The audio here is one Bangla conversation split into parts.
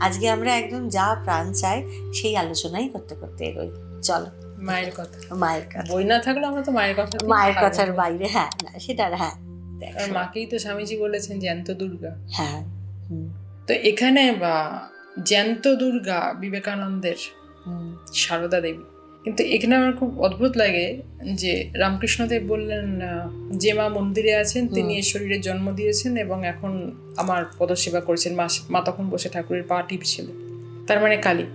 আজকে আমরা একদম যা প্রাণ চাই সেই আলোচনাই করতে করতে এগোই। চলো। মায়ের কথা। মায়ের কথা। বই না থাকলে আমরা তো মায়ের কথা মায়ের কথার বাইরে হ্যাঁ না সেটা হ্যাঁ মাকেই তো স্বামীজি বলেছেন জ্যান্ত দুর্গা। হ্যাঁ তো এখানে বা জ্যান্ত দুর্গা বিবেকানন্দের শারদা সারদা দেবী। কিন্তু এখানে আমার খুব অদ্ভুত লাগে যে রামকৃষ্ণদেব বললেন যে মা মন্দিরে আছেন তিনি এর শরীরে জন্ম দিয়েছেন এবং এখন আমার পদসেবা করেছেন। মা মা তখন বসে ঠাকুরের পা টিপছিলেন তার মানে কালী।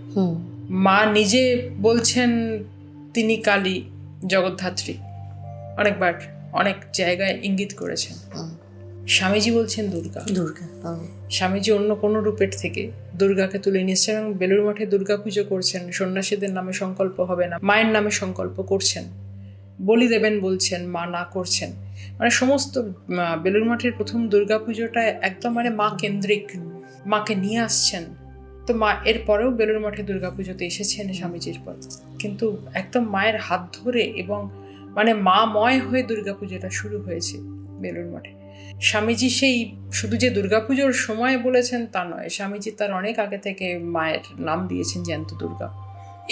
মা নিজে বলছেন তিনি কালী জগদ্ধাত্রী। অনেকবার অনেক জায়গায় ইঙ্গিত করেছেন। স্বামীজি বলছেন দুর্গা। দুর্গা স্বামীজি অন্য কোনো রূপের থেকে দুর্গাকে তুলে নিয়েছেন এবং বেলুর মঠে দুর্গা পুজো করছেন সন্ন্যাসীদের নামে সংকল্প হবে না মায়ের নামে সংকল্প করছেন বলি দেবেন বলছেন মা না করছেন। মানে সমস্ত বেলুর মঠের প্রথম দুর্গা পুজোটা একদম মানে মা কেন্দ্রিক মাকে নিয়ে আসছেন। তো মা এর পরেও বেলুর মঠে দুর্গা পুজোতে এসেছেন স্বামীজির পর। কিন্তু একদম মায়ের হাত ধরে এবং মানে মা ময় হয়ে দুর্গা পুজোটা শুরু হয়েছে বেলুর মঠে। স্বামীজি সেই শুধু যে দুর্গাপুজোর সময় বলেছেন তা নয়, স্বামীজি তার অনেক আগে থেকে মায়ের নাম দিয়েছেন জ্যান্ত দুর্গা।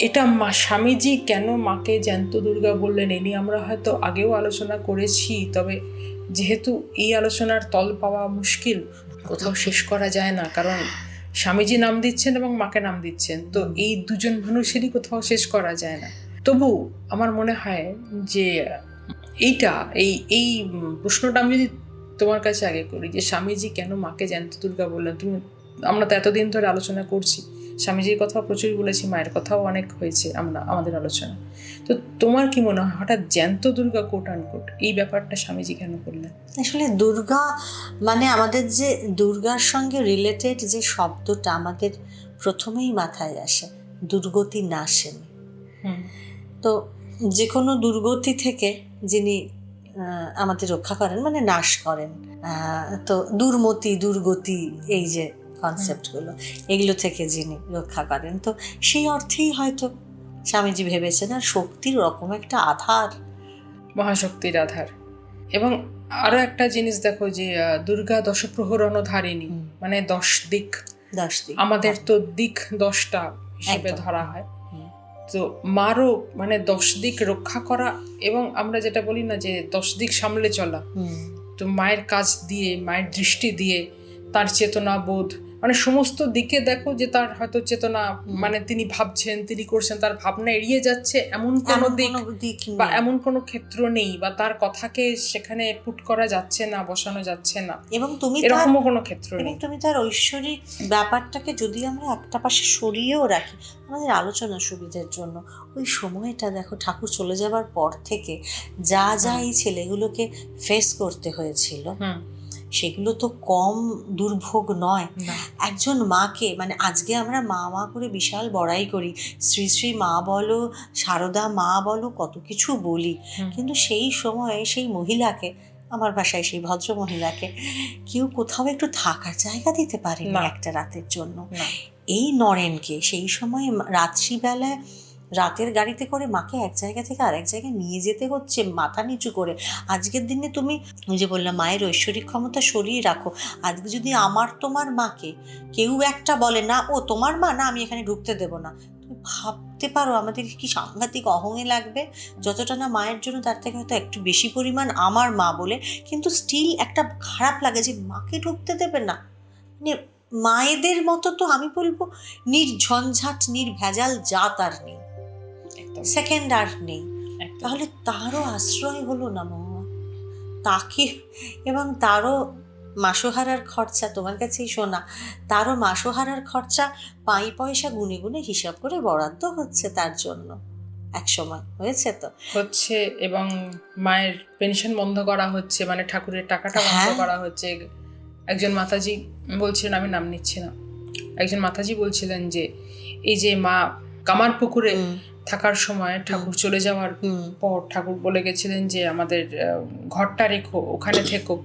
এটা মা স্বামীজি কেন মাকে জ্যান্ত দুর্গা বললেন এ নিয়ে আমরা হয়তো আগেও আলোচনা করেছি, তবে যেহেতু এই আলোচনার তল পাওয়া মুশকিল, কোথাও শেষ করা যায় না, কারণ স্বামীজি নাম দিচ্ছেন এবং মাকে নাম দিচ্ছেন, তো এই দুজন মানুষেরই কোথাও শেষ করা যায় না। তবু আমার মনে হয় যে এইটা, এই এই প্রশ্নটা আমি যদি তোমার কাছে আগে করি যে স্বামীজি কেন মাকে জ্যান্ত দুর্গা বললেন? তুমি আমরা তো এতদিন ধরে আলোচনা করছি। স্বামীজির কথাও প্রচুর বলেছি মায়ের কথাও অনেক হয়েছে আমরা আমাদের আলোচনা। তো তোমার কি মনে হয় হঠাৎ জ্যান্ত দুর্গা কোট আনকোট এই ব্যাপারটা স্বামীজি কেন করলেন? আসলে দুর্গা মানে আমাদের যে দুর্গার সঙ্গে রিলেটেড যে শব্দটা আমাদের প্রথমেই মাথায় আসে দুর্গতি না নাশেনি তো যে কোনো দুর্গতি থেকে যিনি আমাদের রক্ষা করেন মানে নাশ করেন। তো দুর্মতি দুর্গতি এই যে কনসেপ্টগুলো এগুলো থেকে যিনি রক্ষা করেন তো সেই অর্থেই হয়তো স্বামীজি ভেবেছেন আর শক্তির রকম একটা আধার। মহাশক্তির আধার। এবং আরও একটা জিনিস দেখো যে দুর্গা দশপ্রহরণ ধারিণী। মানে দশ দিক। দশ দিন আমাদের তো দিক দশটা হিসেবে ধরা হয়। তো মারও মানে দশ দিক রক্ষা করা এবং আমরা যেটা বলি না যে দশ দিক সামলে চলা। তো মায়ের কাজ দিয়ে মায়ের দৃষ্টি দিয়ে তার চেতনা বোধ। মানে সমস্ত দিকে দেখো যে তার হয়তো চেতনা মানে তিনি ভাবছেন তিনি করছেন তার ভাবনা এড়িয়ে যাচ্ছে এমন কোনো দিক বা এমন কোনো ক্ষেত্র নেই বা তার কথাকে সেখানে পুট করা যাচ্ছে না বসানো যাচ্ছে না। এবং তুমি তার এরকমও কোনো ক্ষেত্র নেই। তুমি তার ঐশ্বরিক ব্যাপারটাকে যদি আমরা একটা পাশে সরিয়েও রাখি আমাদের আলোচনা সুবিধার জন্য ওই সময়টা দেখো ঠাকুর চলে যাবার পর থেকে যা যা এই ছেলেগুলোকে ফেস করতে হয়েছিল হুম। সেগুলো তো কম দুর্ভোগ নয়। একজন মাকে মানে আজকে আমরা মা মা করে বিশাল বড়াই করি। শ্রী শ্রী মা বলো সারদা মা বলো কত কিছু বলি। কিন্তু সেই সময়ে সেই মহিলাকে আমার বাসায় সেই ভদ্র মহিলাকে কেউ কোথাও একটু থাকার জায়গা দিতে পারেনি না। একটা রাতের জন্য। এই নরেনকে সেই সময় রাত্রিবেলায় রাতের গাড়িতে করে মাকে এক জায়গা থেকে আরেক জায়গায় নিয়ে যেতে হচ্ছে, মাথা নিচু করে। আজকের দিনে তুমি যে বললাম, মায়ের ঐশ্বরিক ক্ষমতা সরিয়ে রাখো। আজকে যদি আমার তোমার মাকে কেউ একটা বলে, না, ও তোমার মা, না, আমি এখানে ঢুকতে দেবো না। তুমি ভাবতে পারো আমাদের কি সাংঘাতিক অহংয়ে লাগবে? যতটা না মায়ের জন্য তার থেকে হয়তো একটু বেশি পরিমাণ আমার মা বলে, কিন্তু স্টিল একটা খারাপ লাগে যে মাকে ঢুকতে দেবে না। মানে মায়েদের মতো তো আমি বলব, নির্ঝঞ্ঝাট, নির্ভেজাল জাত আর নেই। সেকেন্ড আর নেই। তাহলে তারও আশ্রয় হলো না মহুয়া তাকে এবং তারও মাসোহারার খরচা তোমার কাছেই শোনা তারও মাসোহারার খরচা পাই পয়সা গুনে গুনে হিসাব করে বরাদ্দ হচ্ছে তার জন্য। এক সময় হয়েছে তো? হচ্ছে এবং মায়ের পেনশন বন্ধ করা হচ্ছে মানে ঠাকুরের টাকাটা বন্ধ হ্যাঁ। করা হচ্ছে। একজন মাতাজি বলছিলেন আমি নাম নিচ্ছি না। একজন মাতাজি বলছিলেন যে এই যে মা কামার পুকুরে থাকার সময় ঠাকুর চলে যাওয়ার পর ঠাকুর বলে গেছিলেন যে আমাদের ঘরটা রেখো ওখানে থেকো।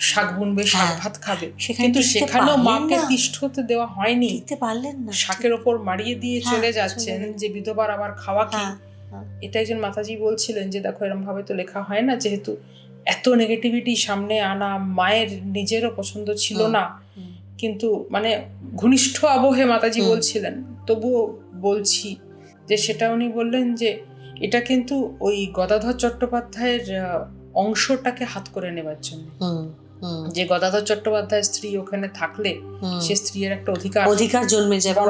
শাক বুনবে শাক হ্যাঁ। ভাত খাবে। কিন্তু সেখানেও মাকে না। তিষ্ঠ হতে দেওয়া হয়নি। পারলেন না। শাকের ওপর মারিয়ে দিয়ে হ্যাঁ, চলে যাচ্ছেন যে বিধবার আবার খাওয়া কি? হ্যাঁ। এটা একজন মাতাজি বলছিলেন যে দেখো এরকম ভাবে তো লেখা হয় না যেহেতু এত নেগেটিভিটি সামনে আনা মায়ের নিজেরও পছন্দ ছিল না। কিন্তু মানে ঘনিষ্ঠ আবহে মাতাজি বলছিলেন। তবুও বলছি যে সেটা উনি বললেন যে এটা কিন্তু ওই গদাধর চট্টোপাধ্যায়ের অংশটাকে হাত করে নেবার জন্য। যে গদাধর চট্টোপাধ্যায়ের স্ত্রী ওখানে থাকলে। সে স্ত্রীর একটা অধিকার অধিকার জন্মে যাবে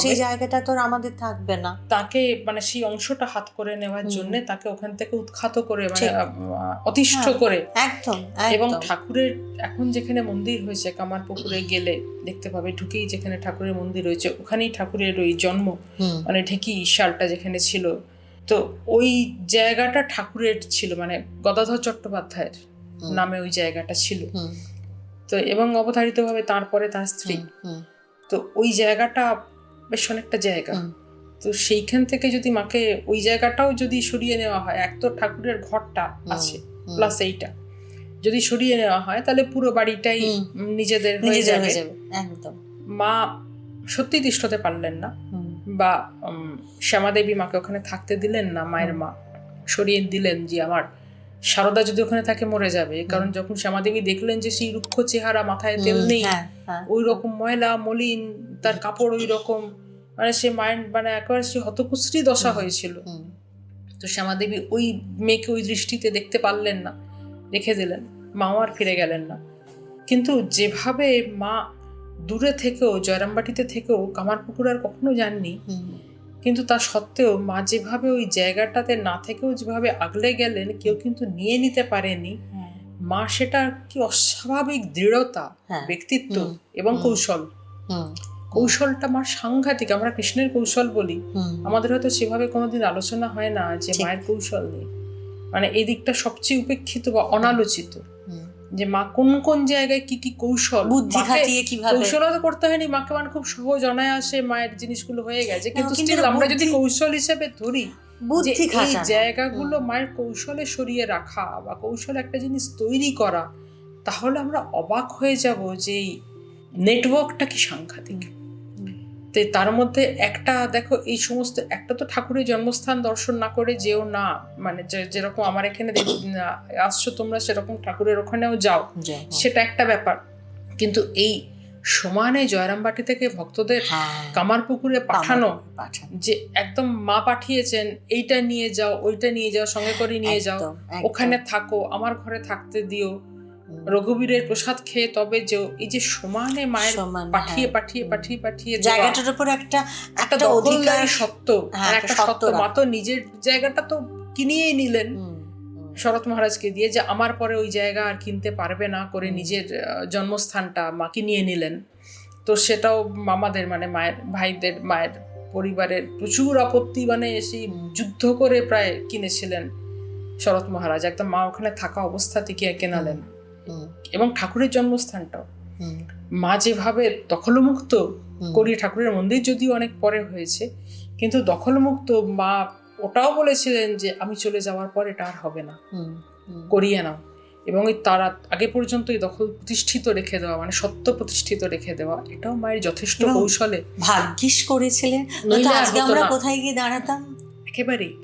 সেই জায়গাটা তো আমাদের থাকবে না। তাকে মানে সেই অংশটা হাত করে নেওয়ার। জন্য তাকে ওখান থেকে উৎখাত করে মানে অতিষ্ঠ হ্যাঁ, করে। একদম এবং ঠাকুরের এখন যেখানে মন্দির হয়েছে কামারপুকুরে গেলে দেখতে পাবে ঢুকেই যেখানে ঠাকুরের মন্দির রয়েছে ওখানেই ঠাকুরের ওই জন্ম। মানে ঢেকি শালটা যেখানে ছিল। তো ওই জায়গাটা ঠাকুরের ছিল মানে গদাধর চট্টোপাধ্যায়ের। নামে ওই জায়গাটা ছিল। তো এবং অবধারিতভাবে তারপরে তার স্ত্রী। তো ওই জায়গাটা বেশ অনেকটা জায়গা। তো সেইখান থেকে যদি মাকে ওই জায়গাটাও যদি সরিয়ে নেওয়া হয় এক তো ঠাকুরের ঘরটা আছে প্লাস এইটা। যদি সরিয়ে নেওয়া হয় তাহলে পুরো বাড়িটাই নিজেদের হয়ে যাবে। একদম। মা সত্যি তিষ্ঠ হতে পারলেন না। বা শ্যামাদেবী মাকে ওখানে থাকতে দিলেন না মায়ের মা। সরিয়ে দিলেন যে আমার সারদা যদি ওখানে থাকে মরে যাবে। কারণ যখন শ্যামাদেবী দেখলেন যে সেই রুক্ষ চেহারা মাথায় তেল নেই হ্যাঁ, হ্যাঁ। ওই রকম ময়লা মলিন তার কাপড় ওই রকম মানে সে মায়ের মানে একেবারে সে হতকুশ্রী দশা হয়েছিল। তো শ্যামাদেবী ওই মেয়েকে ওই দৃষ্টিতে দেখতে পারলেন না রেখে দিলেন মাও আর ফিরে গেলেন না। কিন্তু যেভাবে মা দূরে থেকেও জয়রামবাটিতে থেকেও কামারপুকুর আর কখনো যাননি কিন্তু তা সত্ত্বেও মা যেভাবে ওই জায়গাটাতে না থেকেও যেভাবে আগলে গেলেন কেউ কিন্তু নিয়ে নিতে পারেনি। হ্যাঁ, মা সেটা কি অস্বাভাবিক দৃঢ়তা হ্যাঁ। ব্যক্তিত্ব এবং কৌশল। কৌশলটা মার সাংঘাতিক আমরা কৃষ্ণের কৌশল বলি। আমাদের হয়তো সেভাবে কোনোদিন আলোচনা হয় না যে মায়ের কৌশল নেই মানে এই দিকটা সবচেয়ে উপেক্ষিত বা অনালোচিত। হুম। যে মা কোন কোন জায়গায় কি কি কৌশল? বুদ্ধি খাটিয়ে কীভাবে? কৌশলও তো করতে হয়নি। মাকে মানে খুব সহজ অনায়াসে মায়ের জিনিসগুলো হয়ে গেছে। কিন্তু স্টিল আমরা যদি কৌশল হিসেবে ধরি বুদ্ধি এই জায়গাগুলো মায়ের কৌশলে সরিয়ে রাখা বা কৌশল একটা জিনিস তৈরি করা তাহলে আমরা অবাক হয়ে যাব যে এই নেটওয়ার্কটা কি সাংঘাতিক। তো তার মধ্যে একটা দেখো এই সমস্ত একটা তো ঠাকুরের জন্মস্থান দর্শন না করে যেও না। মানে যে- যেরকম আমার এখানে দেখ- আসছো তোমরা সেরকম ঠাকুরের ওখানেও যাও। সেটা একটা ব্যাপার। কিন্তু এই সমানে জয়রামবাটি থেকে ভক্তদের হ্যাঁ, কামারপুকুরে পাঠানো যে একদম মা পাঠিয়েছেন এইটা নিয়ে যাও ওইটা নিয়ে যাও সঙ্গে করে নিয়ে যাও। ওখানে থাকো আমার ঘরে থাকতে দিও। রঘুবীরের প্রসাদ খেয়ে তবে যেও এই যে সমানে মায়ের পাঠিয়ে হ্যাঁ। পাঠিয়ে পাঠিয়ে পাঠিয়ে জায়গাটার উপর একটা একটা অধিকার সত্য হ্যাঁ, একটা সত্য মা তো নিজের জায়গাটা তো কিনিয়েই নিলেন। শরৎ মহারাজকে দিয়ে যে আমার পরে ওই জায়গা আর কিনতে পারবে না করে নিজের জন্মস্থানটা মা কিনিয়ে নিলেন। তো সেটাও মামাদের মানে মায়ের ভাইদের মায়ের পরিবারের প্রচুর আপত্তি মানে সেই যুদ্ধ করে প্রায় কিনেছিলেন শরৎ মহারাজ। একদম মা ওখানে থাকা অবস্থা থেকে কেনালেন। এবং ঠাকুরের জন্মস্থানটাও। মা যেভাবে দখলমুক্ত হুম। করি ঠাকুরের মন্দির যদিও অনেক পরে হয়েছে কিন্তু দখলমুক্ত মা ওটাও বলেছিলেন যে আমি চলে যাওয়ার পর এটা আর হবে না। করিয়ে নাও। এবং ওই তারা আগে পর্যন্ত এই দখল প্রতিষ্ঠিত রেখে দেওয়া মানে সত্য প্রতিষ্ঠিত রেখে দেওয়া এটাও মায়ের যথেষ্ট কৌশলে ভাগ্যিস করেছিলেন। আজকে আমরা কোথায় গিয়ে দাঁড়াতাম? একেবারেই।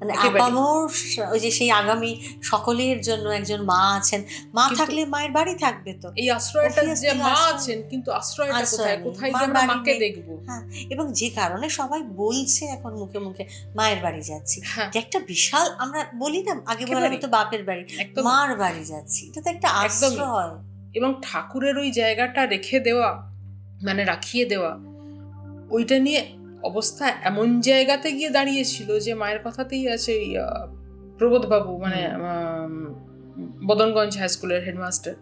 মানে আপামর ওই যে সেই আগামী সকলের জন্য একজন মা আছেন। মা থাকলে মায়ের বাড়ি থাকবে তো? এই আশ্রয়টা যে মা আছেন কিন্তু আশ্রয়টা কোথায়? কোথায় মার আমরা মাকে। দেখব? হ্যাঁ এবং যে কারণে সবাই বলছে এখন মুখে মুখে মায়ের বাড়ি যাচ্ছি। হ্যাঁ। যে একটা বিশাল আমরা বলি না আগে একেবারে। মতো বাপের বাড়ি মার বাড়ি যাচ্ছি। এটা তো একটা। আশ্রয়। এবং ঠাকুরের ওই জায়গাটা রেখে দেওয়া মানে রাখিয়ে দেওয়া ওইটা নিয়ে অবস্থা এমন জায়গাতে গিয়ে দাঁড়িয়েছিল যে মায়ের কথাতেই আছে প্রবোধবাবু মানে বদনগঞ্জ হাই স্কুলের হেডমাস্টার।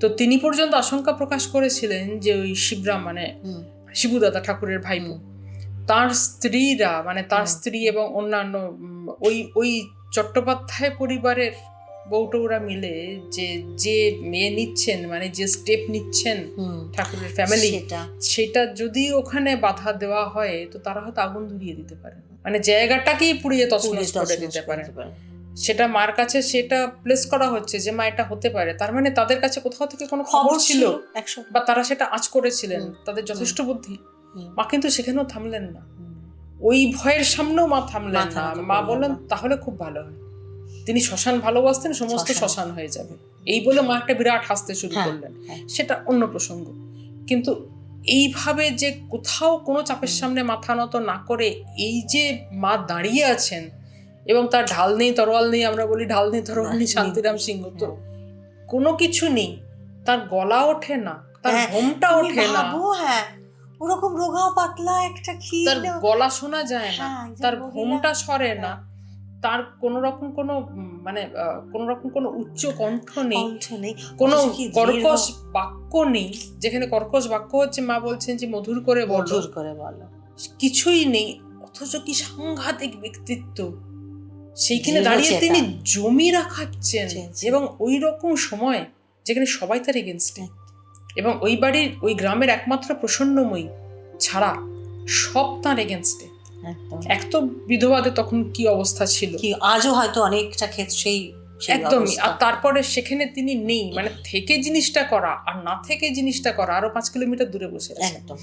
তো তিনি পর্যন্ত আশঙ্কা প্রকাশ করেছিলেন যে ওই শিবরাম মানে হুম, শিবুদাদা ঠাকুরের ভাইপো। হুম। তার স্ত্রীরা মানে তার স্ত্রী এবং অন্যান্য ওই ওই চট্টোপাধ্যায় পরিবারের বউটৌরা মিলে যে যে মেয়ে নিচ্ছেন মানে যে স্টেপ নিচ্ছেন ঠাকুরের ফ্যামিলি সেটা। যদি ওখানে বাধা দেওয়া হয় তো তারা হয়তো আগুন ধরিয়ে দিতে পারে। মানে জায়গাটাকেই পুড়িয়ে তছনছ করে দিতে পারে। সেটা মার কাছে সেটা প্লেস করা হচ্ছে যে মা এটা হতে পারে। তার মানে তাদের কাছে কোথাও থেকে কোনো খবর ছিল? বা তারা সেটা আঁচ করেছিলেন? তাদের যথেষ্ট বুদ্ধি। মা কিন্তু সেখানেও থামলেন না। ওই ভয়ের সামনেও মা থামলেন না। মা বললেন তাহলে খুব ভালো হয়। তিনি শ্মশান ভালোবাসতেন সমস্ত শ্মশান। হয়ে যাবে। এই বলে মা একটা বিরাট হাসতে শুরু হ্যাঁ, করলেন। হ্যাঁ। সেটা অন্য প্রসঙ্গ। কিন্তু এইভাবে যে কোথাও কোনো চাপের সামনে মাথা নত না করে এই যে মা দাঁড়িয়ে আছেন এবং তার ঢাল নেই তরোয়াল নেই আমরা বলি ঢাল নেই তরোয়াল নেই শান্তিরাম সিংহ তো কোনো কিছু নেই। তার গলা ওঠে না তার হ্যাঁ, ঘোমটা ওঠে না। হ্যাঁ ওরকম রোগা পাতলা একটা তার গলা শোনা যায় না হ্যাঁ, তার ঘোমটা সরে না। তার কোনো রকম কোনো মানে কোনো রকম কোনো উচ্চ কণ্ঠ নেই। কোনো কর্কশ বাক্য নেই যেখানে কর্কশ বাক্য হচ্ছে মা বলছেন যে মধুর করে বলো। মধুর করে বলো। কিছুই নেই অথচ কি সাংঘাতিক ব্যক্তিত্ব। সেইখানে দাঁড়িয়ে তিনি জমি রাখাচ্ছেন। এবং ওই রকম সময় যেখানে সবাই তার এগেনস্টে এবং ওই বাড়ির ওই গ্রামের একমাত্র প্রসন্নময়ী ছাড়া সব তার এগেনস্টে এক তো বিধবাদের তখন কি অবস্থা ছিল? কি আজও হয়তো অনেকটা ক্ষেত্রেই সেই একদমই। আর তারপরে সেখানে তিনি নেই। মানে থেকে জিনিসটা করা আর না থেকে জিনিসটা করা আরও পাঁচ কিলোমিটার দূরে বসে একদম।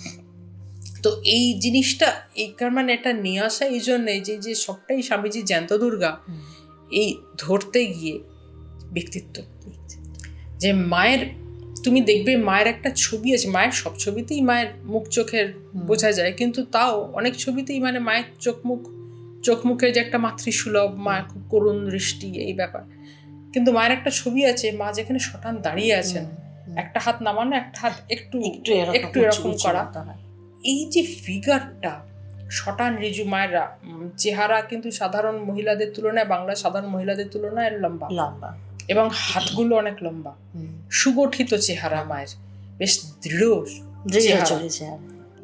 তো এই জিনিসটা এই কার মানে এটা নিয়ে আসা এই জন্যে যে যে সবটাই স্বামীজি জ্যান্ত দুর্গা এই ধরতে গিয়ে ব্যক্তিত্ব। যে মায়ের তুমি দেখবে মায়ের একটা ছবি আছে মায়ের সব ছবিতেই মায়ের মুখ চোখের বোঝা যায় কিন্তু তাও অনেক ছবিতেই মানে মায়ের চোখ মুখ চোখ মুখের যে একটা মাতৃসুলভ মা খুব করুণ দৃষ্টি এই ব্যাপার। কিন্তু মায়ের একটা ছবি আছে মা যেখানে শটান দাঁড়িয়ে আছেন একটা হাত নামানো একটা হাত একটু একটু এরকম করা। এই যে ফিগারটা শটান রিজু মায়েরা চেহারা কিন্তু সাধারণ মহিলাদের তুলনায় বাংলা সাধারণ মহিলাদের তুলনায় লম্বা। লম্বা। এবং হাতগুলো অনেক লম্বা। সুগঠিত চেহারা মায়ের। বেশ দৃঢ়।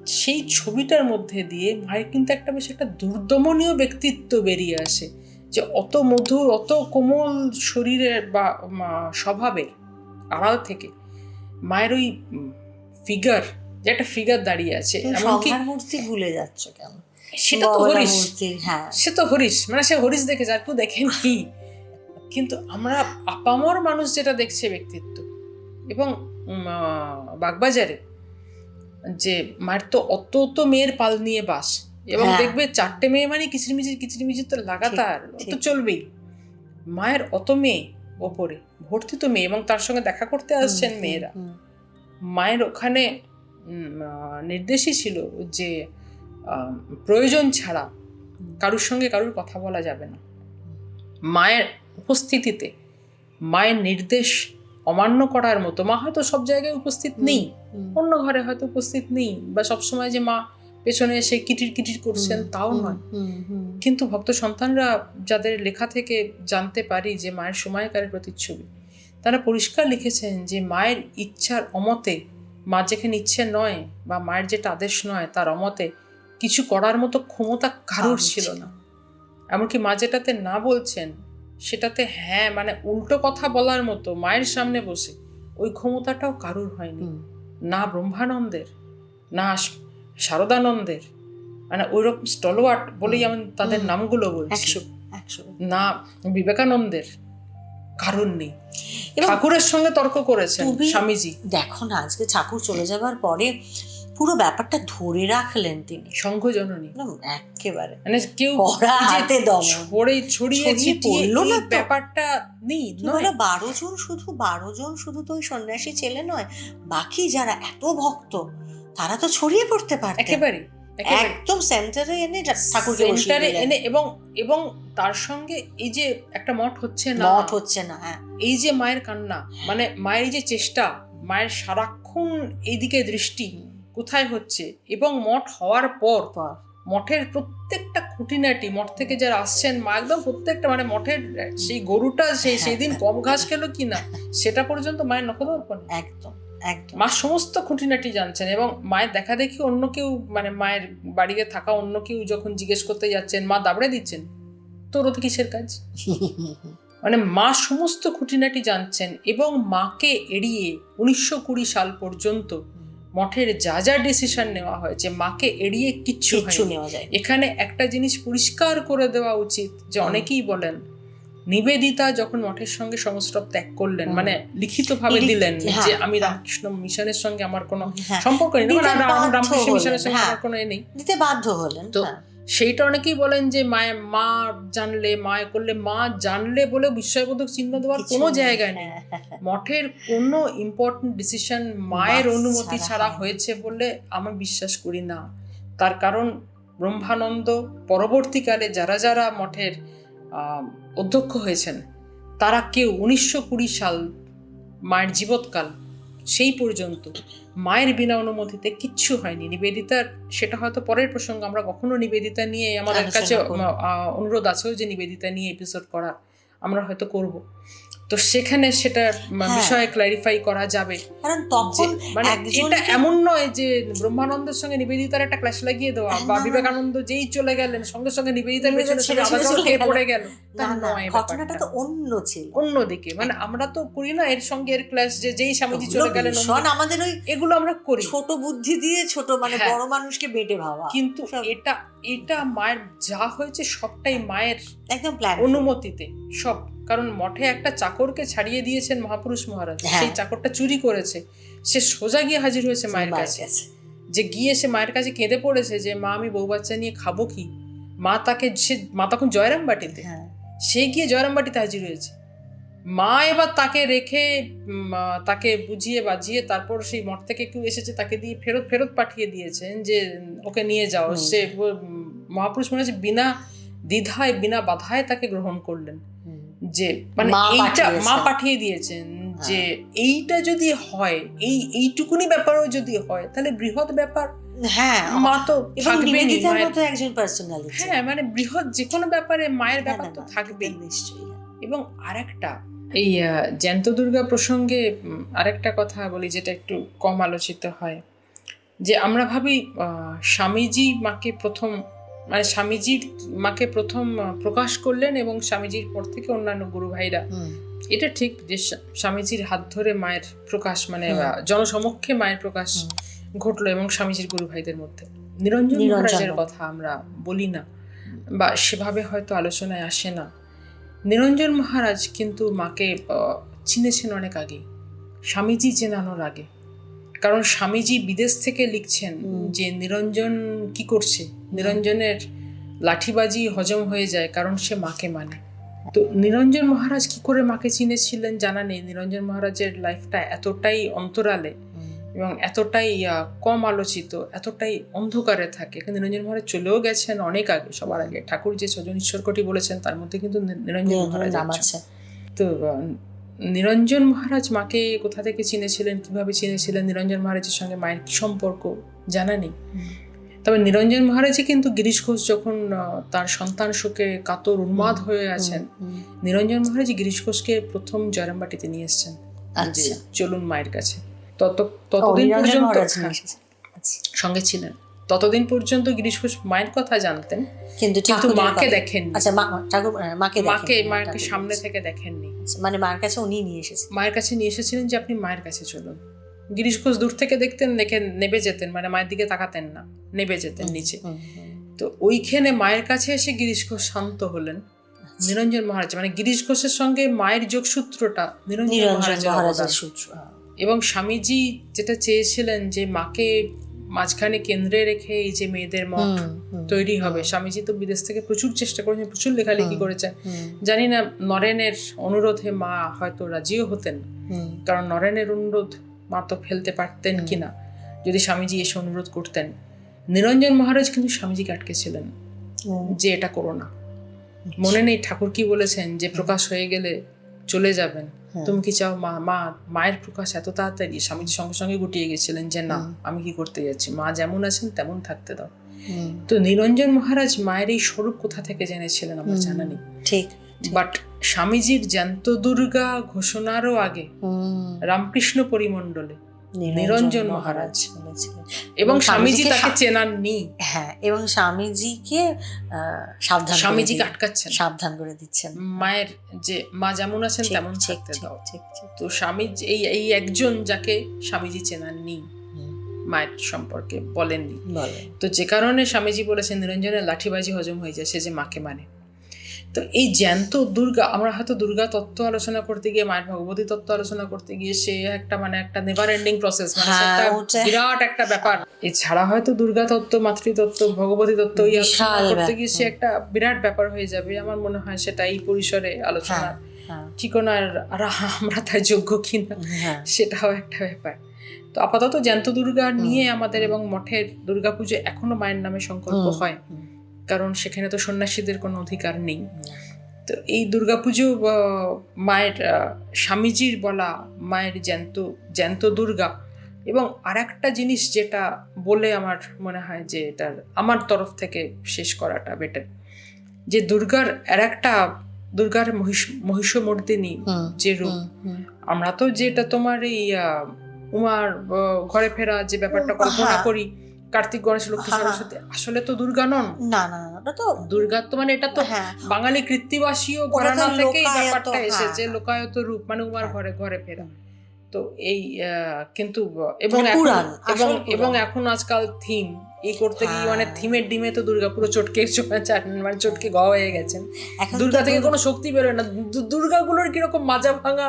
সেই ছবিটার মধ্যে দিয়ে মায়ের কিন্তু একটা বেশ একটা দুর্দমনীয় ব্যক্তিত্ব বেরিয়ে আসে। যে অত মধুর অত কোমল শরীরের বা স্বভাবের আড়াল থেকে মায়ের ওই ফিগার যে একটা ফিগার দাঁড়িয়ে আছে এমনকি মূর্তি ভুলে যাচ্ছ কেন? সেটা তো হরিশ। হ্যাঁ। সে তো হরিশ। মানে সে হরিশ দেখেছে আর কেউ দেখেনি। কিন্তু আমরা আপামর মানুষ যেটা দেখছে ব্যক্তিত্ব। এবং বাগবাজারে যে মায়ের তো অত তো মেয়ের পাল নিয়ে বাস। এবং হ্যাঁ। দেখবে চারটে মেয়ে মানে কিচিরমিচির কিচিরমিচির তো লাগাতার তো চলবেই। মায়ের অত মেয়ে ওপরে ভর্তি তো মেয়ে এবং তার সঙ্গে দেখা করতে আসছেন মেয়েরা। মায়ের ওখানে নির্দেশই ছিল যে প্রয়োজন ছাড়া কারুর সঙ্গে কারুর কথা বলা যাবে না। মায়ের উপস্থিতিতে। মায়ের নির্দেশ অমান্য করার মতো মা হয়তো সব জায়গায় উপস্থিত নেই। অন্য ঘরে হয়তো উপস্থিত নেই বা সবসময় যে মা পেছনে এসে কিটির কিটির করছেন তাও নয়। কিন্তু ভক্ত সন্তানরা যাদের লেখা থেকে জানতে পারি যে মায়ের সময়কারের প্রতিচ্ছবি তারা পরিষ্কার লিখেছেন যে মায়ের ইচ্ছার অমতে মা যেখানে ইচ্ছে নয় বা মায়ের যেটা আদেশ নয় তার অমতে কিছু করার মতো ক্ষমতা কারোর ছিল না। এমনকি মা যেটাতে না বলছেন সেটাতে হ্যাঁ মানে উল্টো কথা বলার মতো মায়ের সামনে বসে ওই ক্ষমতাটাও কারুর হয়নি। না ব্রহ্মানন্দের না শারদানন্দের মানে ওই রকম স্টলওয়ার্ট বলেই আমি তাদের নামগুলো বলছি। না বিবেকানন্দের কারণ নেই। ঠাকুরের সঙ্গে তর্ক করেছেন স্বামীজি। দেখো না আজকে ঠাকুর চলে যাবার পরে পুরো ব্যাপারটা ধরে রাখলেন তিনি। সংঘ একেবারে। মানে কেউ হাতে ছড়িয়ে ছড়িয়ে পড়ল না ব্যাপারটা নেই তুমি বারো জন শুধু বারো জন শুধু তো ওই সন্ন্যাসী ছেলে নয় বাকি যারা এত ভক্ত তারা তো ছড়িয়ে পড়তে পারতেন। একেবারে একদম সেন্টারে এনে ঠাকুরকে সেন্টারে এনে এবং এবং তার সঙ্গে এই যে একটা মঠ হচ্ছে না মঠ হচ্ছে না হ্যাঁ। এই যে মায়ের কান্না মানে মায়ের এই যে চেষ্টা মায়ের সারাক্ষণ এইদিকে দৃষ্টি কোথায় হচ্ছে এবং মঠ হওয়ার পর মঠের প্রত্যেকটা খুঁটিনাটি মঠ থেকে যারা আসছেন মা একদম প্রত্যেকটা মানে মঠের সেই গরুটা সেই সেই দিন কম ঘাস খেলো কি না সেটা পর্যন্ত মায়ের নখদর্পণে। একদম একদম। মা সমস্ত খুঁটিনাটি জানছেন এবং মায়ের দেখা দেখি অন্য কেউ মানে মায়ের বাড়িতে থাকা অন্য কেউ যখন জিজ্ঞেস করতে যাচ্ছেন মা দাবড়ে দিচ্ছেন তোর তো কিসের কাজ? মানে মা সমস্ত খুঁটিনাটি জানছেন এবং মাকে এড়িয়ে উনিশশো কুড়ি সাল পর্যন্ত মঠের যা যা ডিসিশন নেওয়া হয়েছে মাকে এড়িয়ে কিচ্ছু কিচ্ছু নেওয়া যায় এখানে একটা জিনিস পরিষ্কার করে দেওয়া উচিত যে অনেকেই বলেন নিবেদিতা যখন মঠের সঙ্গে সমস্তব ত্যাগ করলেন মানে লিখিত ভাবে দিলেন হ্যাঁ, যে আমি হ্যাঁ। রামকৃষ্ণ মিশনের সঙ্গে আমার কোনো হ্যাঁ। সম্পর্ক নেই। রামকৃষ্ণ মিশনের সঙ্গে হ্যাঁ। আমার কোনো এ নেই। দিতে বাধ্য হলেন। তো হ্যাঁ। সেইটা অনেকেই বলেন যে মায়ের মা জানলে মায়ে করলে মা জানলে বলে বিস্ময়বোধক চিহ্ন দেওয়ার কোনো নেই। জায়গায় নেই। মঠের কোনো ইম্পর্টেন্ট ডিসিশন মায়ের অনুমতি ছাড়া ছাড়া হয়েছে বলে আমি বিশ্বাস করি না তার কারণ ব্রহ্মানন্দ পরবর্তীকালে যারা যারা মঠের অধ্যক্ষ হয়েছেন তারা কেউ উনিশশো কুড়ি সাল মায়ের জীবৎকাল সেই পর্যন্ত। মায়ের বিনা অনুমতিতে কিচ্ছু হয়নি। নিবেদিতার সেটা হয়তো পরের প্রসঙ্গ আমরা কখনো নিবেদিতা নিয়ে আমাদের কাছে অনুরোধ আছেও যে নিবেদিতা নিয়ে এপিসোড করা আমরা হয়তো করব। তো সেখানে সেটা হ্যাঁ। বিষয়ে ক্ল্যারিফাই করা যাবে। কারণ তখন মানে এটা এমন নয় যে ব্রহ্মানন্দের সঙ্গে নিবেদিতার একটা ক্লাস লাগিয়ে দেওয়া বা বিবেকানন্দ যেই চলে গেলেন সঙ্গে সঙ্গে নিবেদিতার নিবেদিতা পেছনে ছেড়ে আবার চলে পড়ে গেল। তা নয় ঘটনাটা তো অন্য ছিল। অন্যদিকে মানে আমরা তো করি না এর সঙ্গে এর ক্লাস যে যেই স্বামীজি চলে গেলেন আমাদের ওই এগুলো আমরা করি। ছোট বুদ্ধি দিয়ে ছোট মানে হ্যাঁ। বড় মানুষকে বেটে ভাবা। কিন্তু এটা এটা মায়ের যা হয়েছে সবটাই মায়ের একদম অনুমতিতে সব। কারণ মঠে একটা চাকরকে ছাড়িয়ে দিয়েছেন মহাপুরুষ মহারাজ। হ্যাঁ। সেই চাকরটা চুরি করেছে। সে সোজা গিয়ে হাজির হয়েছে মায়ের কাছে। যে গিয়ে সে মায়ের কাছে কেঁদে পড়েছে যে মা আমি বউ বাচ্চা নিয়ে খাব কি? মা তাকে সে মা তখন জয়রাম বাটিতে। হ্যাঁ। সে গিয়ে জয়রাম বাটিতে হাজির হয়েছে। মা এবার তাকে রেখে তাকে বুঝিয়ে বাজিয়ে তারপর সেই মঠ থেকে কেউ এসেছে তাকে দিয়ে ফেরত ফেরত পাঠিয়ে দিয়েছেন যে ওকে নিয়ে যাও। সে মহাপুরুষ মনে হচ্ছে বিনা দ্বিধায় বিনা বাধায় তাকে গ্রহণ করলেন। যে মানে মা এইটা মা পাঠিয়ে দিয়েছেন যে এইটা যদি হয় এই এইটুকুনি ব্যাপারও যদি হয় তাহলে বৃহৎ ব্যাপার। হ্যাঁ মা তো নিবেদিতার মতো একজন পার্সোনালিটি হ্যাঁ মানে বৃহৎ যে কোনো ব্যাপারে মায়ের ব্যাপার তো থাকবেই। নিশ্চয়ই হ্যাঁ। এবং আরেকটা এই জ্যান্ত দুর্গা প্রসঙ্গে আরেকটা কথা বলি যেটা একটু কম আলোচিত হয়। যে আমরা ভাবি স্বামীজি মাকে প্রথম মানে স্বামীজির মাকে প্রথম প্রকাশ করলেন এবং স্বামীজির পর থেকে অন্যান্য গুরু ভাইরা এটা ঠিক যে স্বামীজির হাত ধরে মায়ের প্রকাশ মানে জনসমক্ষে মায়ের প্রকাশ ঘটলো এবং স্বামীজির গুরু ভাইদের মধ্যে। নিরঞ্জন মহারাজের কথা আমরা বলি না বা সেভাবে হয়তো আলোচনায় আসে না। নিরঞ্জন মহারাজ কিন্তু মাকে চিনেছেন অনেক আগে। স্বামীজি চেনানোর আগে। কারণ স্বামীজি বিদেশ থেকে লিখছেন যে নিরঞ্জন কি করছে? নিরঞ্জনের লাঠিবাজি হজম হয়ে যায় কারণ সে মাকে মানে। তো নিরঞ্জন মহারাজ কি করে মাকে চিনেছিলেন জানা নেই। নিরঞ্জন মহারাজের লাইফটা এতটাই অন্তরালে এবং এতটাই কম আলোচিত এতটাই অন্ধকারে থাকে কিন্তু নিরঞ্জন মহারাজ চলেও গেছেন অনেক আগে সবার আগে। ঠাকুর যে ছজন ঈশ্বরকটি বলেছেন তার মধ্যে কিন্তু নিরঞ্জন মহারাজ নাম আছে। তো নিরঞ্জন মহারাজ মাকে কোথা থেকে চিনেছিলেন কীভাবে চিনেছিলেন? নিরঞ্জন মহারাজের সঙ্গে মায়ের কি সম্পর্ক জানা নেই। তবে নিরঞ্জন মহারাজই কিন্তু গিরিশ ঘোষ যখন তার সন্তান শোকে কাতর উন্মাদ হয়ে আছেন নিরঞ্জন মহারাজ গিরিশ ঘোষকে প্রথম জয়রামবাটিতে নিয়ে এসছেন। আচ্ছা। চলুন মায়ের কাছে। তত ততদিন পর্যন্ত হ্যাঁ। সঙ্গে ছিলেন। ততদিন পর্যন্ত গিরিশ ঘোষ মায়ের কথা জানতেন কিন্তু কিন্তু মাকে দেখেননি। আচ্ছা মা ঠাকুর মাকে মাকে মাকে সামনে থেকে দেখেননি। আচ্ছা, মানে মায়ের কাছে উনি নিয়ে এসেছেন। মায়ের কাছে নিয়ে এসেছিলেন যে আপনি মায়ের কাছে চলুন। গিরিশ ঘোষ দূর থেকে দেখতেন দেখে নেবে যেতেন মানে মায়ের দিকে তাকাতেন না নেবে যেতেন নিচে। তো ওইখানে মায়ের কাছে এসে গিরিশ ঘোষ শান্ত হলেন আচ্ছা। নিরঞ্জন মহারাজ। মানে গিরিশ ঘোষের সঙ্গে মায়ের যোগসূত্রটা নিরঞ্জন নিরঞ্জন মহারাজের মহারাজের সূত্র হ্যাঁ। এবং স্বামীজি যেটা চেয়েছিলেন যে মাকে মাঝখানে কেন্দ্রে রেখে এই যে মেয়েদের হুম, তৈরি হবে। স্বামীজি তো বিদেশ থেকে প্রচুর চেষ্টা করেছেন প্রচুর লেখালেখি। করেছেন। জানি না নরেনের অনুরোধে মা হয়তো রাজিও হতেন। কারণ নরেনের অনুরোধ মা তো ফেলতে পারতেন। কিনা। যদি স্বামীজি এসে অনুরোধ করতেন। নিরঞ্জন মহারাজ কিন্তু স্বামীজিকে আটকেছিলেন যে এটা করো না। মনে নেই ঠাকুর কি বলেছেন যে প্রকাশ হয়ে গেলে চলে যাবেন। তুমি কি চাও মা মা মায়ের প্রকাশ এত তাড়াতাড়ি? স্বামীজি সঙ্গে সঙ্গে গুটিয়ে গেছিলেন যে না আমি কি করতে যাচ্ছি? মা যেমন আছেন তেমন থাকতে দাও। তো নিরঞ্জন মহারাজ মায়ের এই স্বরূপ কোথা থেকে জেনেছিলেন আমার হুম। জানা নেই। ঠিক বাট স্বামীজির জ্যান্ত দুর্গা ঘোষণারও আগে রামকৃষ্ণ পরিমণ্ডলে নিরঞ্জন মহারাজ। এবং এবং স্বামীজি তাকে চেনাননি। হ্যাঁ এবং স্বামীজিকে সাবধান স্বামীজিকে আটকাচ্ছেন। সাবধান করে দিচ্ছেন। মায়ের যে মা যেমন আছেন তেমন থাকতে দাও। তো স্বামী এই এই একজন যাকে স্বামীজি চেনাননি মায়ের সম্পর্কে বলেননি। তো যে কারণে স্বামীজি বলেছেন নিরঞ্জনের লাঠিবাজি হজম হয়ে যায় সে যে মাকে মানে তো এই জ্যান্ত দুর্গা আমরা হয়তো দুর্গা তত্ত্ব আলোচনা করতে গিয়ে মায়ের ভগবতী তত্ত্ব আলোচনা করতে গিয়ে সে একটা মানে একটা নেভার এন্ডিং প্রসেস মানে হ্যাঁ, একটা বিরাট একটা ব্যাপার। এছাড়া হয়তো দুর্গা তত্ত্ব মাতৃতত্ত্ব ভগবতী তত্ত্ব এই আলোচনা করতে গিয়ে সে একটা বিরাট ব্যাপার হয়ে যাবে আমার মনে হয় সেটা এই পরিসরে আলোচনা। হ্যাঁ হ্যাঁ। ঠিকানার আর আমরা তার যোগ্য কিনা হ্যাঁ। সেটাও একটা ব্যাপার। তো আপাতত জ্যান্ত দুর্গা নিয়ে আমাদের এবং মঠের দুর্গাপুজো এখনও মায়ের নামে সংকল্প হয়। কারণ সেখানে তো সন্ন্যাসীদের কোনো অধিকার নেই তো এই দুর্গাপুজো মায়ের স্বামীজির বলা মায়ের জ্যান্ত জ্যান্ত দুর্গা এবং আর একটা জিনিস যেটা বলে আমার মনে হয় যে এটার আমার তরফ থেকে শেষ করাটা বেটার যে দুর্গার আর একটা দুর্গার মহিষ মহিষমর্দিনী যে রূপ। আমরা তো যেটা তোমার এই উমার ঘরে ফেরা যে ব্যাপারটা কল্পনা। করি কার্তিক গণেশ লক্ষ্মী হ্যাঁ, হ্যাঁ। সরস্বতী আসলে তো দুর্গা নন না না না ওটা তো দুর্গা তো মানে এটা তো হ্যাঁ বাঙালি কৃত্তিবাসীও ওটা ঘরানা থেকেই ব্যাপারটা এসেছে। লোকায়ত রূপ মানে উমার। ঘরে ঘরে ফেরা তো এই কিন্তু এবং মানে এবং এবং এখন আজকাল থিম এই করতে গিয়ে হ্যাঁ। মানে থিমের ডিমে তো দুর্গা পুরো চটকে মানে চটকে গ হয়ে গেছেন দুর্গা থেকে কোনো শক্তি বেরোয় না। দুর্গাগুলোর কীরকম মাজা ভাঙা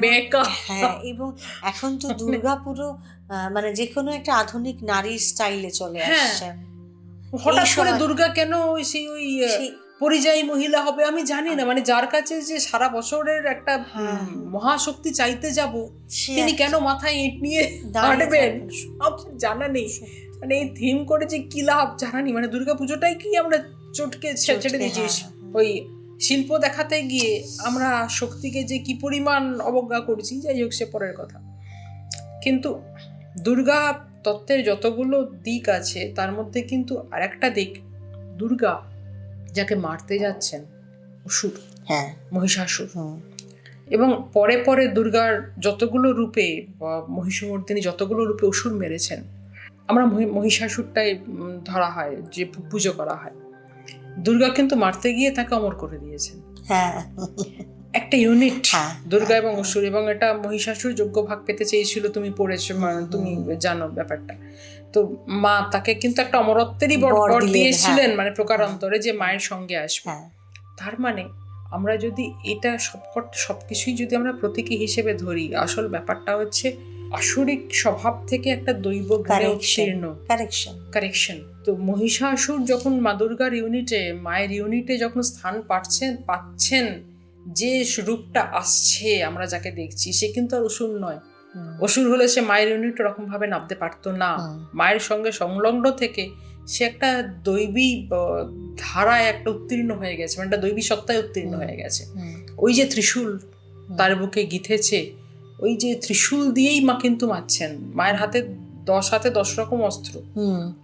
বেকা। হ্যাঁ এবং এখন তো দুর্গা পুরো মানে যে কোনো একটা আধুনিক নারীর স্টাইলে চলে হ্যাঁ। আসছে। হঠাৎ করে দুর্গা কেন ওই সেই ওই পরিযায়ী মহিলা হবে আমি জানি না। মানে যার কাছে যে সারা বছরের একটা হ্যাঁ। মহাশক্তি চাইতে যাব তিনি কেন মাথায় ইট নিয়ে থাকবে। জানা নেই। মানে এই থিম করে যে কি লাভ জানা নেই। মানে দুর্গা পুজোটাই কি আমরা চটকে ছেড়ে চটকে, দিয়েছি? হ্যাঁ, হ্যাঁ। ওই শিল্প দেখাতে গিয়ে আমরা শক্তিকে যে কি পরিমাণ অবজ্ঞা করছি যাই হোক সে পরের কথা। কিন্তু দুর্গা তত্ত্বের যতগুলো দিক আছে তার মধ্যে কিন্তু আরেকটা দিক দুর্গা যাকে মারতে যাচ্ছেন অসুর হ্যাঁ। মহিষাসুর। এবং পরে পরে দুর্গার যতগুলো রূপে মহিষমর্দিনী যতগুলো রূপে অসুর মেরেছেন আমরা মহিষাসুরটাই ধরা হয় যে পুজো করা হয়। দুর্গা কিন্তু মারতে গিয়ে তাকে অমর করে দিয়েছেন। হ্যাঁ। একটা ইউনিট হ্যাঁ। দুর্গা এবং অসুর এবং এটা মহিষাসুর যোগ্য ভাগ পেতে চেয়েছিল তুমি পড়েছো তুমি জানো ব্যাপারটা। তো মা তাকে কিন্তু একটা অমরত্বেরই বর বর বর দিলেন, দিয়েছিলেন হ্যাঁ। মানে প্রকারান্তরে যে মায়ের সঙ্গে আসবে। তার মানে আমরা যদি এটা সবকট সবকিছুই যদি আমরা প্রতীকী হিসেবে ধরি আসল ব্যাপারটা হচ্ছে আসরিক স্বভাব থেকে একটা দৈব উত্তীর্ণ কারেকশন কারেকশন তো মহিষাসুর যখন মা দুর্গার ইউনিটে মায়ের ইউনিটে যখন স্থান পাচ্ছেন পাচ্ছেন যে রূপটা আসছে আমরা যাকে দেখছি সে কিন্তু আর অসুর নয়। অসুর হলে সে মায়ের ইউনিট ওরকম ভাবে নামতে পারতো না। মায়ের সঙ্গে সংলগ্ন থেকে সে একটা দৈবী ধারায় একটা উত্তীর্ণ হয়ে গেছে মানে একটা দৈবী সত্তায় উত্তীর্ণ হয়ে গেছে। ওই যে ত্রিশূল তার বুকে গিথেছে ওই যে ত্রিশূল দিয়েই মা কিন্তু মারছেন। মায়ের হাতে দশ হাতে দশ রকম অস্ত্র।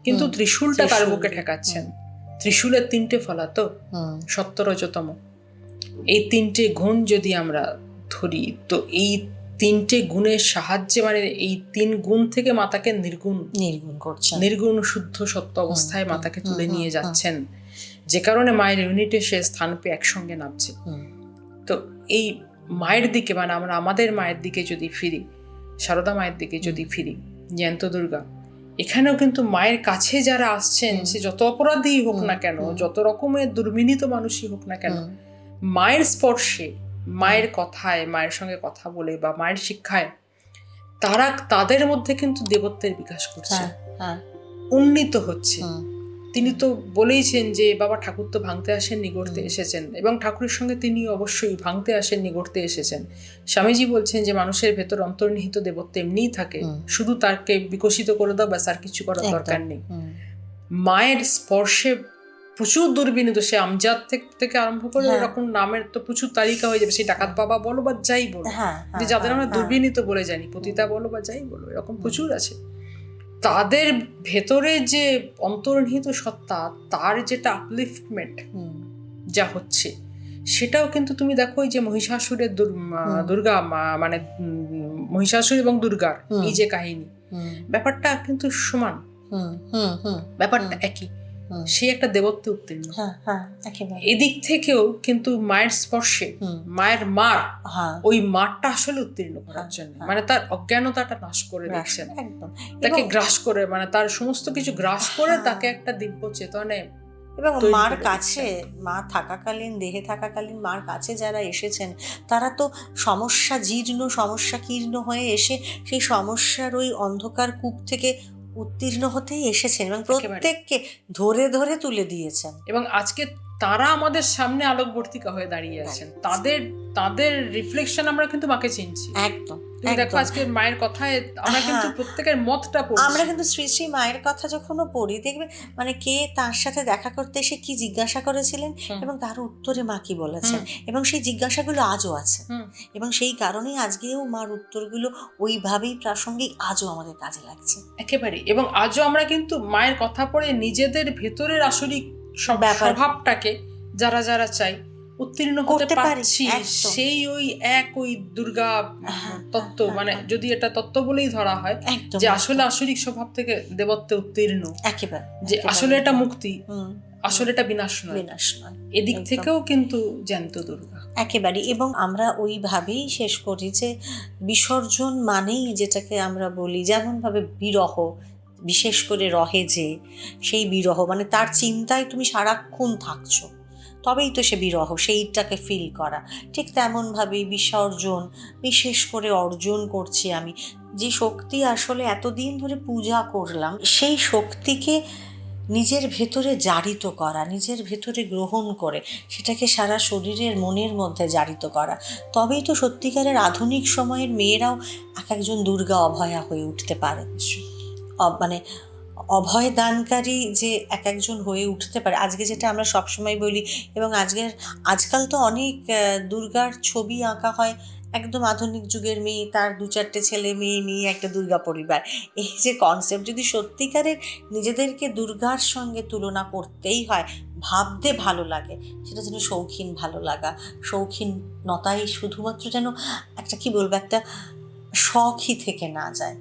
কিন্তু ত্রিশূলটা তার বুকে ঠেকাচ্ছেন। ত্রিশূলের তিনটে ফলা তো সত্য রজতম এই তিনটে গুণ যদি আমরা ধরি তো এই তিনটে গুণের সাহায্যে মানে এই তিন গুণ থেকে মাতাকে নির্গুণ। নির্গুণ করছেন। নির্গুণ শুদ্ধ সত্য অবস্থায় মাতাকে তুলে নিয়ে যাচ্ছেন। যে কারণে মায়ের ইউনিটে সে স্থান পেয়ে একসঙ্গে নামছে। তো এই মায়ের দিকে মানে আমরা আমাদের মায়ের দিকে যদি ফিরি সারদা মায়ের দিকে যদি ফিরি জ্যান্ত দুর্গা এখানেও কিন্তু মায়ের কাছে যারা আসছেন। সে যত অপরাধী হোক না কেন যত রকমের দুর্বিনীত মানুষই হোক না কেন মায়ের স্পর্শে মায়ের কথায় মায়ের সঙ্গে কথা বলে বা মায়ের শিক্ষায় তারা তাদের মধ্যে কিন্তু দেবত্বের বিকাশ করছে। হ্যাঁ হ্যাঁ। উন্নীত হচ্ছে। তিনি তো বলেইছেন যে বাবা ঠাকুর তো ভাঙতে আসেননি গড়তে এসেছেন। এবং ঠাকুরের সঙ্গে তিনি অবশ্যই ভাঙতে আসেননি গড়তে এসেছেন। স্বামীজি বলছেন যে মানুষের ভেতর অন্তর্নিহিত দেবত্ব এমনিই থাকে। শুধু তাকে বিকশিত করে দাও ব্যাস আর কিছু করার দরকার নেই। মায়ের স্পর্শে প্রচুর দুর্বিনীত সে আমজাদ থেকে- থেকে আরম্ভ করে হ্যাঁ। এরকম নামের তো প্রচুর তালিকা হয়ে যাবে। সেই ডাকাত বাবা বলো বা যাই বলো। হ্যাঁ যে হ্যাঁ, যাদের আমরা হ্যাঁ, দুর্বিনীত বলে জানি পতিতা বলো বা যাই বলো এরকম প্রচুর আছে। তাদের ভেতরে যে অন্তর্নিহিত সত্তা তার যেটা আপলিফটমেন্ট যা হচ্ছে সেটাও কিন্তু তুমি দেখো এই যে মহিষাসুরের দুর- দুর্গা মা- মানে মহিষাসুর এবং দুর্গার। এই যে কাহিনী ব্যাপারটা কিন্তু সমান। হুম, হুম, হুম, ব্যাপারটা একই। সেই একটা দেবত্বে উত্তীর্ণ। হ্যাঁ হ্যাঁ এদিক থেকেও কিন্তু মায়ের স্পর্শে মায়ের মার হ্যাঁ। ওই মারটা আসলে উত্তীর্ণ করার জন্য। মানে তার অজ্ঞানতাটা নাশ করে দিচ্ছেন তাকে গ্রাস করে মানে তার সমস্ত কিছু গ্রাস করে। তাকে একটা দিব্য চেতনে এবং মার কাছে মা থাকাকালীন দেহে থাকাকালীন মার কাছে যারা এসেছেন তারা তো সমস্যা জীর্ণ সমস্যা কীর্ণ হয়ে এসে সেই সমস্যার ওই অন্ধকার কূপ থেকে উত্তীর্ণ হতেই এসেছেন এবং প্রত্যেককে ধরে ধরে তুলে দিয়েছেন। এবং আজকে তারা আমাদের সামনে আলোকবর্তিকা হয়ে দাঁড়িয়ে আছেন। তাদের তাদের রিফ্লেকশন আমরা কিন্তু মাকে চিনছি। একদম দেখো আজকে মায়ের কথায় আমরা হ্যাঁ। কিন্তু প্রত্যেকের মতটা আমরা কিন্তু শ্রী শ্রী মায়ের কথা যখনও পড়ি দেখবে মানে কে তার সাথে দেখা করতে এসে কি জিজ্ঞাসা করেছিলেন এবং তার উত্তরে মা কি বলেছেন এবং সেই জিজ্ঞাসাগুলো আজও আছে। এবং সেই কারণেই আজকেও মার উত্তরগুলো ওইভাবেই প্রাসঙ্গিক আজও আমাদের কাজে লাগছে। একেবারে এবং আজও আমরা কিন্তু মায়ের কথা পড়ে নিজেদের ভেতরের ব্যাপার। স্বভাবটাকে যারা যারা চাই উত্তীর্ণ করতে পারছি সেই ওই এক ওই দুর্গা হ্যাঁ, তত্ত্ব হ্যাঁ, মানে হ্যাঁ। যদি এটা তত্ত্ব বলেই ধরা হয় যে আসলে আসরিক স্বভাব থেকে দেবত্বে উত্তীর্ণ। একেবারে যে আসলে এটা মুক্তি আসলে এটা বিনাশ নয়। বিনাশ নয়। এদিক থেকেও কিন্তু জ্যান্ত দুর্গা। একেবারে এবং আমরা ওইভাবেই শেষ করি যে বিসর্জন মানেই যেটাকে আমরা বলি যেমনভাবে বিরহ বিশেষ করে রহে যে সেই বিরহ মানে তার চিন্তায় তুমি সারাক্ষণ থাকছো, তবেই তো সে বিরহ, সেইটাকে ফিল করা। ঠিক তেমনভাবেই বিসর্জন, বিশেষ করে অর্জন করছি আমি। যে শক্তি আসলে এতদিন ধরে পূজা করলাম, সেই শক্তিকে নিজের ভেতরে জারিত করা, নিজের ভেতরে গ্রহণ করে, সেটাকে সারা শরীরের মনের মধ্যে জারিত করা। তবেই তো সত্যিকারের আধুনিক সময়ের মেয়েরাও এক একজন দুর্গা অভয়া হয়ে উঠতে পারে। মানে অভয় দানকারী যে এক একজন হয়ে উঠতে পারে। আজকে যেটা আমরা সবসময় বলি এবং আজকের, আজকাল তো অনেক দুর্গার ছবি আঁকা হয়। একদম আধুনিক যুগের মেয়ে, তার দু চারটে ছেলে মেয়ে নিয়ে একটা দুর্গা পরিবার। এই যে কনসেপ্ট যদি সত্যিকারের নিজেদেরকে দুর্গার সঙ্গে তুলনা করতেই হয়, ভাবতে ভালো লাগে, সেটা যেন শৌখিন ভালো লাগা, শৌখিনতাই শুধুমাত্র যেন একটা, কি বলব, একটা শখই থেকে না যায়।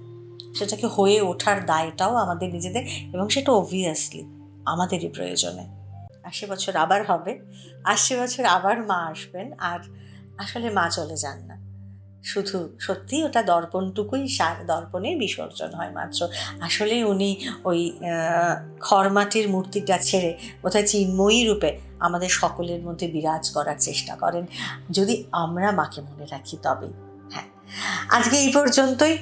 সেটাকে হয়ে ওঠার দায়টাও আমাদের নিজেদের এবং সেটা অবভিয়াসলি আমাদেরই প্রয়োজনে। আশি বছর আবার হবে আশি বছর আবার মা আসবেন আর আসলে মা চলে যান না। শুধু সত্যি ওটা দর্পণটুকুই সার দর্পণের বিসর্জন হয় মাত্র। আসলে উনি ওই আহ, খড়মাটির মূর্তিটা ছেড়ে বোধহয় চিন্ময়ী রূপে আমাদের সকলের মধ্যে বিরাজ করার চেষ্টা করেন। যদি আমরা মাকে মনে রাখি তবেই। হ্যাঁ আজকে এই পর্যন্তই।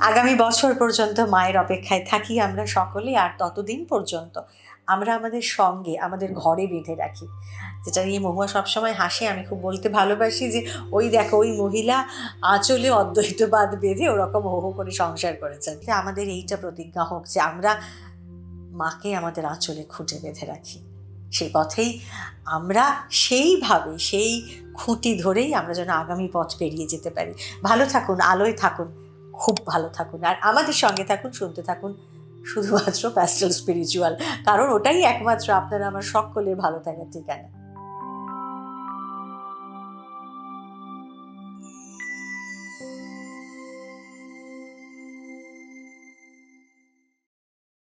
আগামী বছর পর্যন্ত মায়ের অপেক্ষায় থাকি আমরা সকলে আর ততদিন পর্যন্ত আমরা আমাদের সঙ্গে, আমাদের ঘরে বেঁধে রাখি। যেটা নিয়ে মহুয়া সবসময় হাসে, আমি খুব বলতে ভালোবাসি যে, ওই দেখো, ওই মহিলা আঁচলে অদ্বৈতবাদ বেঁধে ওরকম হো হো করে সংসার করেছেন। আমাদের এইটা প্রতিজ্ঞা হোক যে, আমরা মাকে আমাদের আঁচলে খুঁটে বেঁধে রাখি। সেই পথেই আমরা সেইভাবে, সেই খুঁটি ধরেই আমরা যেন আগামী পথ পেরিয়ে যেতে পারি। ভালো থাকুন, আলোয় থাকুন। খুব ভালো থাকুন। আর আমাদের সঙ্গে থাকুন, শুনতে থাকুন শুধুমাত্র প্যাস্টেল স্পিরিচুয়াল কারণ ওটাই একমাত্র আপনারা আমার সকলের ভালো থাকার ঠিকানা।